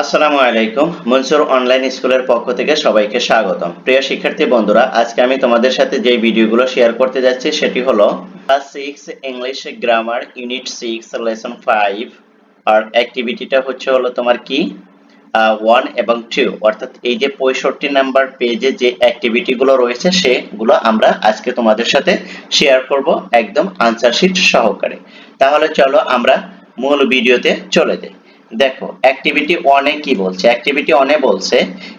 আসসালামু আলাইকুম। মনসুর অনলাইন স্কুলের পক্ষ থেকে সবাইকে স্বাগতম। প্রিয় শিক্ষার্থী বন্ধুরা, আজকে আমি তোমাদের সাথে যে ভিডিওগুলো শেয়ার করতে যাচ্ছি, সেটি হলো class six English grammar unit six lesson five আর অ্যাক্টিভিটিটা হচ্ছে হলো তোমার কি? ওয়ান এবং টু অর্থাৎ এই যে পঁয়ষট্টি নাম্বার পেজে যে অ্যাক্টিভিটিগুলো রয়েছে, সেগুলো আমরা আজকে তোমাদের সাথে শেয়ার করব একদম আনসার শিট সহকারে। তাহলে চলো আমরা মূল ভিডিওতে চলে যাই। দেখো অ্যাক্টিভিটি ওয়ানে কি বলছে? অ্যাক্টিভিটি ওয়ানে বলছে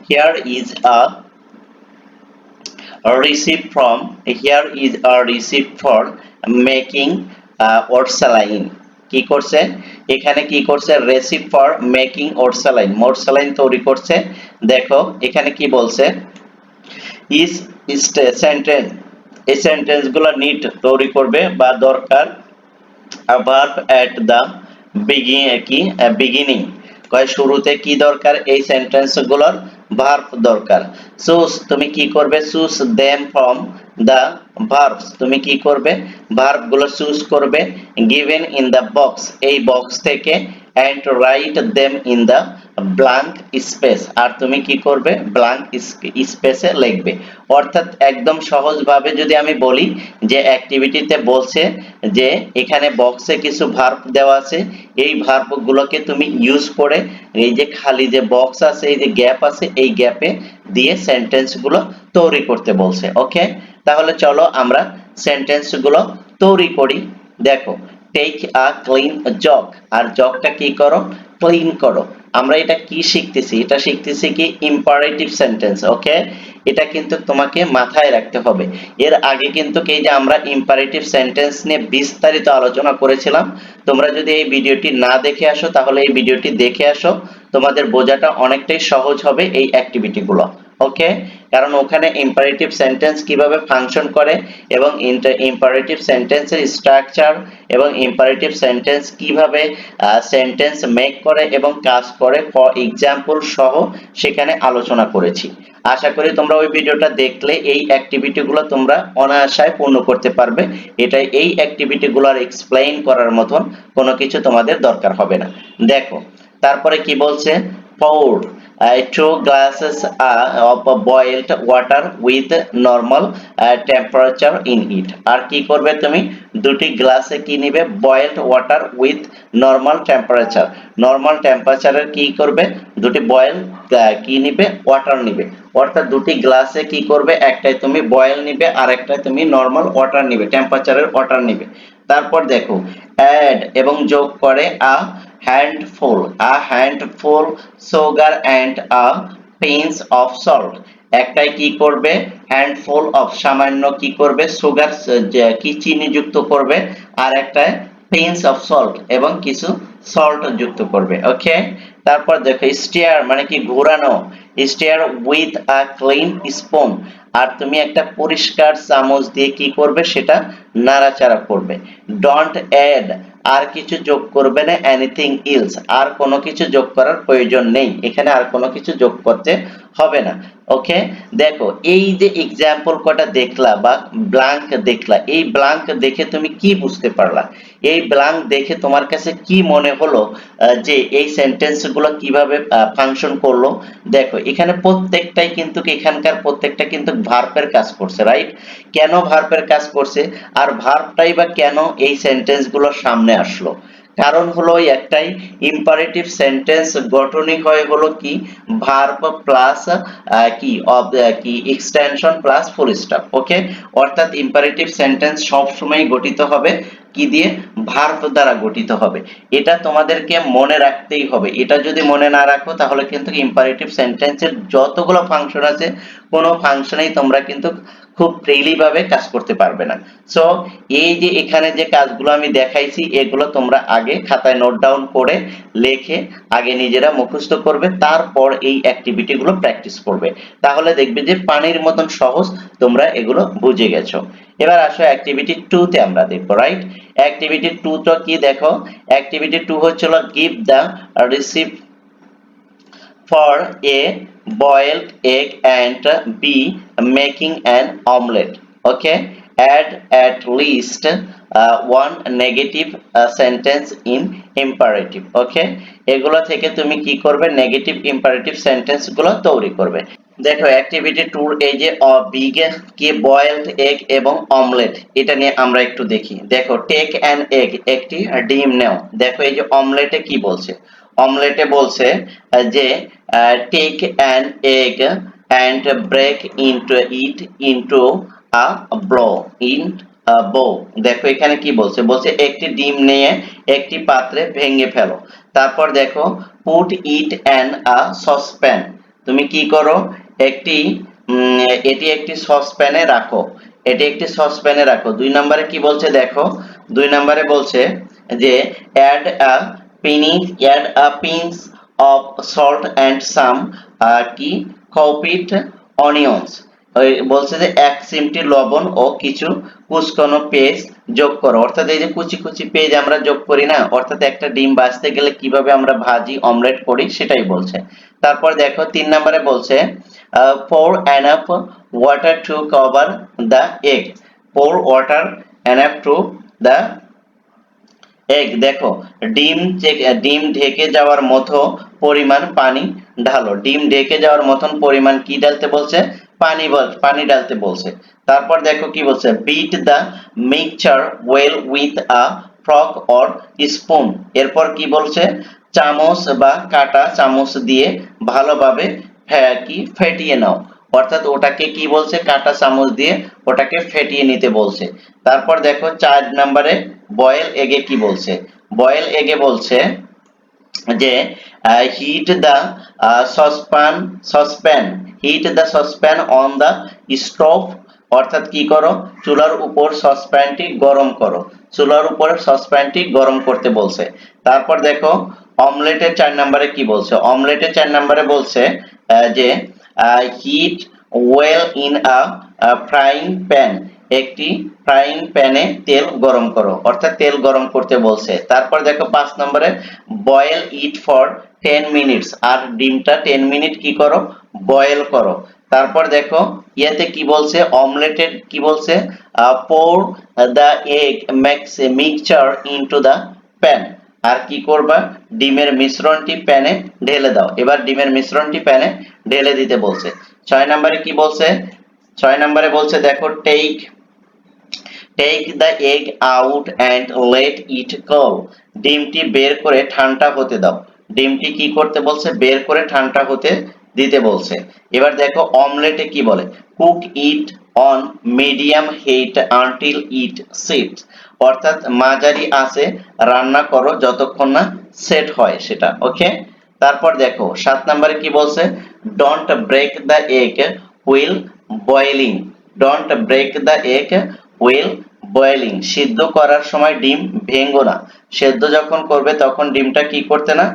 here is a from here is a receipt for making uh, or saline কি করছে? এখানে কি করছে? Recipe for making Orsaline more saline তৈরি করছে। দেখো এখানে কি বলছে? ইস সেন্টেন্স এই সেন্টেন্সগুলো নিট তৈরি করবে বা দরকার ভার্ব এট দা বিগিন কি? বিগিনিং কয়, শুরুতে কি দরকার? এই সেন্টেন্সগুলোর ভার্ব দরকার। চুজ তুমি কি করবে? Choose them from the verbs তুমি কি করবে? চুজ করবে গিভেন ইন দা বক্স এই বক্স থেকে and write them in the blank space আর তুমি কি করবে? স্পেসে লিখবে। অর্থাৎ একদম সহজভাবে যদি আমি বলি যে অ্যাক্টিভিটিতে বলছে যে এখানে বক্সে কিছু ভার্ব দেওয়া আছে, এই ভার্ব গুলোকে তুমি ইউজ করে, এই যে খালি যে বক্স আছে, এই যে গ্যাপ আছে, এই গ্যাপে দিয়ে সেন্টেন্সগুলো তৈরি করতে বলছে ওকে তাহলে চলো আমরা সেন্টেন্সগুলো তৈরি করি। দেখো টেক আ ক্লিন জগ আর জগটা কি করো? ক্লিন করো। আমরা এটা কি শিখতেছি? এটা শিখতেছি কি ইম্পারেটিভ সেন্টেন্স ওকে এটা কিন্তু তোমাকে মাথায় রাখতে হবে। এর আগে কিন্তু এই যে আমরা ইম্পারেটিভ সেন্টেন্স নিয়ে বিস্তারিত আলোচনা করেছিলাম, তোমরা যদি এই ভিডিওটি না দেখে আসো, তাহলে এই ভিডিওটি দেখে আসো। তোমাদের বোঝাটা অনেকটাই সহজ হবে এই অ্যাক্টিভিটি গুলো ওকে কারণ ওখানে ইম্পারেটিভ সেন্টেন্স কীভাবে ফাংশন করে এবং ইম্পারেটিভ সেন্টেন্সের স্ট্রাকচার এবং ইম্পারেটিভ সেন্টেন্স কীভাবে সেন্টেন্স মেক করে এবং কাজ করে ফর এক্সাম্পল সহ সেখানে আলোচনা করেছি। আশা করি তোমরা ওই ভিডিওটা দেখলে, এই অ্যাক্টিভিটি গুলো তোমরা অনায়াসায় পূর্ণ করতে পারবে। এটা এই অ্যাক্টিভিটি গুলোর এক্সপ্লেইন করার মতন কোনো কিছু তোমাদের দরকার হবে না। দেখো তারপরে কি বলছে? Uh, two glasses uh, of boiled water with normal uh, temperature আর কি করবে তুমি? দুটি গ্লাসে কি নিবে? Boiled water with normal temperature normal টেম্পারেচারের কি করবে? দুটি বয়েল কি নিবে? ওয়াটার নিবে। অর্থাৎ দুটি গ্লাসে কি করবে? একটাই তুমি বয়েল নিবে আর একটাই তুমি নর্মাল ওয়াটার নিবে টেম্পারেচারের ওয়াটার নিবে। তারপর দেখো অ্যাড এবং যোগ করে আ handful, a handful, sugar and a pinch of salt. একটাই কি করবে? হ্যান্ডফুল অফ সামান্য কি করবে? সুগার কি চিনি যুক্ত করবে? আর একটা পিঞ্চ অফ সল্ট এবং কিছু সল্ট যুক্ত করবে ওকে তারপর দেখো স্টিয়ার মানে কি ঘোরানো? Stir with a clean spoon আর তুমি একটা পরিষ্কার চামচ দিয়ে কি করবে? সেটা নাড়াচাড়া করবে। ডোন্ট অ্যাড আর কিছু যোগ করবে না এনিথিং ইলস আর কোনো কিছু যোগ করার প্রয়োজন নেই। এখানে আর কোনো কিছু যোগ করতে হবে না ওকে দেখো, এই যে এক্সাম্পল কটা দেখলা বা ব্ল্যাঙ্ক দেখলা, এই ব্ল্যাঙ্ক দেখে তুমি কি বুঝতে পারলা? এই ব্ল্যাঙ্ক দেখে তোমার কাছে কি মনে হলো যে এই সেন্টেন্সগুলো কীভাবে ফাংশন করল? দেখো, এখানে প্রত্যেকটাই কিন্তু, এখানকার প্রত্যেকটা কিন্তু ভার্বের কাজ করছে রাইট কেন ভার্বের কাজ করছে? আর ভার্বটাই বা কেন এই সেন্টেন্সগুলো সামনে আসলো? কারণ হলো একটাই ইম্পারেটিভ সেন্টেন্স গঠনই হয় হলো কি? ভার্ব প্লাস কি অব কি extension plus full stop okay অর্থাৎ ইম্পারেটিভ সেন্টেন্স সব সময় গঠিত হবে কি দিয়ে? ভার্ব দ্বারা গঠিত হবে। এটা তোমাদেরকে মনে রাখতেই হবে। এটা যদি মনে না রাখো, তাহলে কিন্তু ইম্পারেটিভ সেন্টেন্সের যতগুলো ফাংশন আছে, কোনো ফাংশনেই তোমরা কিন্তু খুব ফ্রিলি ভাবে কাজ করতে পারবে না। সো এই যে এখানে যে কাজগুলো আমি দেখাইছি, এগুলো তোমরা আগে খাতায় নোট ডাউন করে লেখে আগে নিজেরা মুখস্থ করবে, তারপর এই অ্যাক্টিভিটি গুলো প্র্যাকটিস করবে। তাহলে দেখবে যে পানির মতন সহজ তোমরা এগুলো বুঝে গেছো। এবার আসো অ্যাক্টিভিটি টু তে আমরা দেখব রাইট অ্যাক্টিভিটি টু তো কি দেখো? অ্যাক্টিভিটি টু হচ্ছিল give the recipe for a boiled egg and B making an omelette okay add at least negative uh, sentence in imperative okay এগুলো থেকে তুমি কি করবে? নেগেটিভ ইম্পারেটিভ সেন্টেন্সগুলো তৈরি করবে। দেখো অ্যাক্টিভিটি টুর এই যে বিগ কি বয়েলড এগ এবং অমলেট এটা নিয়ে আমরা একটু দেখি। দেখো টেক অ্যান এগ একটি ডিম নেও। দেখো এই যে অমলেটে কি বলছে? অমলেটে বলছে যে take an egg and break into it into a bowl in bowl. দেখো এখানে কি বলছে? বলছে, একটি ডিম নিয়ে একটি পাত্রে ভেঙে ফেলো। তারপর দেখো put it an a saucepan তুমি কি করো? একটি এটি একটি সসপ্যানে রাখো। এটি একটি সসপ্যানে রাখো। দুই নম্বরে কি বলছে দেখো? দুই নম্বরে বলছে যে add a pinch add a pinch of salt and some কি? কপিট অনিয়ন্স বলছে যে এক চিমটি লবণ ও কিছু কুচকানো পেঁয়াজ যোগ করো। অর্থাৎ এই যে কুচি কুচি পেঁয়াজ আমরা যোগ করি না, অর্থাৎ একটা ডিম বাজতে গেলে কীভাবে আমরা ভাজি, অমলেট করি সেটাই বলছে। তারপর দেখো তিন নম্বরে বলছে pour enough water to cover the egg pour water enough to the egg দেখো, ডিম ডিম ঢেকে যাওয়ার মতো পরিমাণ পানি ঢালো। ডিম ঢেকে যাওয়ার মতন পরিমাণ কি ঢালতে বলছে? পানি পানি ঢালতে বলছে। তারপর দেখো কি বলছে beat the mixture well with a fork or spoon এরপর কি বলছে, চামচ বা কাটা চামচ দিয়ে ভালোভাবে কি ফেটিয়ে নাও। অর্থাৎ ওটাকে কি বলছে, কাটা চামচ দিয়ে ওটাকে ফেটিয়ে নিতে বলছে। তারপর দেখো, চার নম্বরে বয়েল এগে কি বলছে? বয়েল এগে বলছে যে heat the saucepan saucepan heat the saucepan on the stove অর্থাৎ কি করো? চুলার উপর সসপ্যানটি গরম করো। চুলার উপর সসপ্যানটি গরম করতে বলছে। তারপর দেখো অমলেটের চার নম্বরে কি বলছে? অমলেটের চার নম্বরে বলছে যে heat oil in a frying pan একটি ফ্রাইং প্যানে তেল গরম করো। অর্থাৎ তেল গরম করতে বলছে। তারপর দেখো, পাঁচ নম্বরে boil it for ten minutes আর ডিমটা টেন মিনিট কি করো? বয়েল করো। তারপর দেখো, ইয়াতে কি বলছে? অমলেটের কি বলছে? Pour the egg mix mixture into the pan আর কি করবা? ডিমের মিশ্রণটি প্যানে ঢেলে দাও। এবার ডিমের মিশ্রণটি প্যানে ঢেলে দিতে বলছে। ছয় নম্বরে কি বলছে? ছয় নম্বরে বলছে, দেখো take take the egg out and let it cool ডিমটি বের করে ঠান্ডা হতে দাও। ডিমটি কি করতে বলছে? বের করে ঠান্ডা হতে দিতে বলছে। এবার দেখো অমলেটে কি বলে? Cook it on medium heat until it set অর্থাৎ মাঝারি আছে রান্না করো যতক্ষণ না সেট হয় সেটা ওকে তারপর দেখো, সাত নম্বরে কি বলছে? Don't break the egg while boiling don't break the egg while boiling সিদ্ধ করার সময় ডিম ভেঙ্গো না। সেদ্ধ যখন করবে, তখন ডিমটা কি করতে না?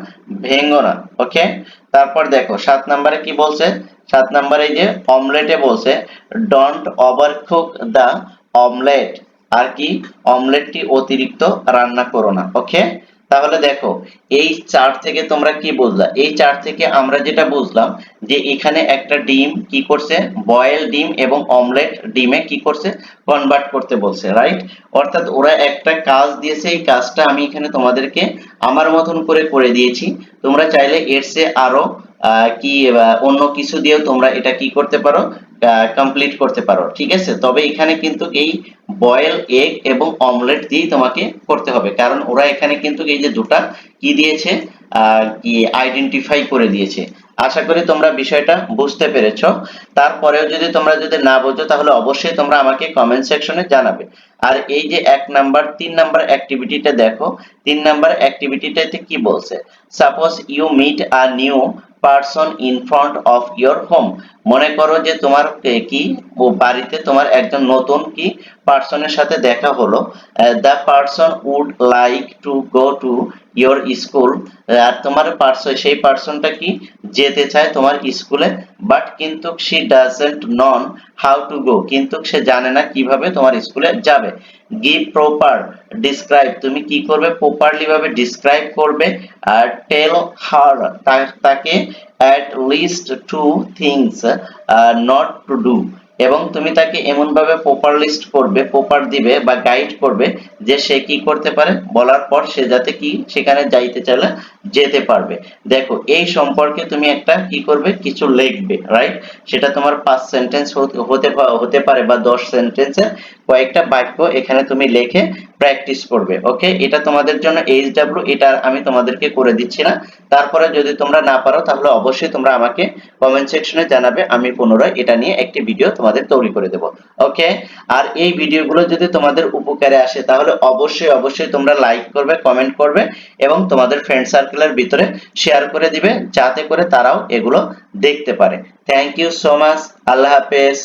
ভেঙ্গো না ওকে তারপর দেখো, সাত নম্বরে কি বলছে? সাত নম্বরে যে অমলেটে বলছে don't over cook the omelette আর কি? অমলেটটি অতিরিক্ত রান্না করো না ওকে তাহলে দেখো, এই চার্ট থেকে তোমরা কি বুঝলা? এই চার্ট থেকে আমরা যেটা বুঝলাম যে এখানে একটা ডিম কি করছে? বয়েল ডিম এবং অমলেট ডিমে কি করছে? কনভার্ট করতে বলছে রাইট অর্থাৎ ওরা একটা কাজ দিয়েছে, এই কাজটা আমি এখানে তোমাদেরকে আমার মতন করে করে দিয়েছি। তোমরা চাইলে এর চেয়ে আরও কি অন্য কিছু দিয়েও তোমরা এটা কি করতে পারো? কমপ্লিট করতে পারো, ঠিক আছে? তবে এখানে কিন্তু এই বয়েল এগ এবং অমলেট দিয়েই তোমাকে করতে হবে। কারণ ওরা এখানে কিন্তু এই যে দুটা কি দিয়েছে কি আইডেন্টিফাই করে দিয়েছে। আশা করি তোমরা বিষয়টা বুঝতে পেরেছ। তারপরেও যদি তোমরা যদি না বোঝো, তাহলে অবশ্যই তোমরা আমাকে কমেন্ট সেকশনে জানাবে। আর এই যে এক নাম্বার তিন নাম্বার অ্যাক্টিভিটিটা দেখো। তিন নাম্বার অ্যাক্টিভিটিটাতে কি বলছে? Suppose you meet a new person in front of your home মনে করো যে তোমার কি বাড়িতে তোমার একজন নতুন কি পার্সনের সাথে দেখা হলো। The person would like to go to your school আর তোমার পার্সন সেই পার্সনটা কি? যেতে চায় তোমার স্কুলে বাট কিন্তু she doesn't know how to go কিন্তু সে জানে না কীভাবে তোমার স্কুলে যাবে। গিভ প্রপার ডিসক্রাইব তুমি কি করবে? প্রপারলি ভাবে ডিসক্রাইব করবে আর টেল হার তাকে at least two things not to do এবং তুমি তাকে এমন ভাবে প্রপার লিস্ট করবে প্রপার দিবে বা গাইড করবে যে সে কি করতে পারে? বলার পর সে যাতে কি সেখানে যাইতে চাইলে যেতে পারবে। দেখো, এই সম্পর্কে তুমি একটা কি করবে? কিছু লিখবে রাইট সেটা তোমার পাঁচ সেন্টেন্স হতে হতে পারে বা দশ সেন্টেন্সের কয়েকটা বাক্য এখানে তুমি লিখে প্র্যাকটিস করবে ওকে এটা তোমাদের জন্য এইচ ডাব্লিউ এটা আমি তোমাদেরকে করে দিচ্ছি না। তারপরে যদি তোমরা না পারো, তাহলে অবশ্যই তোমরা আমাকে কমেন্ট সেকশনে জানাবে, আমি পুনরায় এটা নিয়ে একটি ভিডিও তোমাদের তৈরি করে দেব ওকে আর এই ভিডিওগুলো যদি তোমাদের উপকারে আসে তাহলে অবশ্যই অবশ্যই তোমরা লাইক করবে কমেন্ট করবে এবং তোমাদের ফ্রেন্ড সার্কেলের ভিতরে শেয়ার করে দিবে, যাতে করে তারাও এগুলো দেখতে পারে। থ্যাংক ইউ সো মাচ আল্লাহ হাফেজ।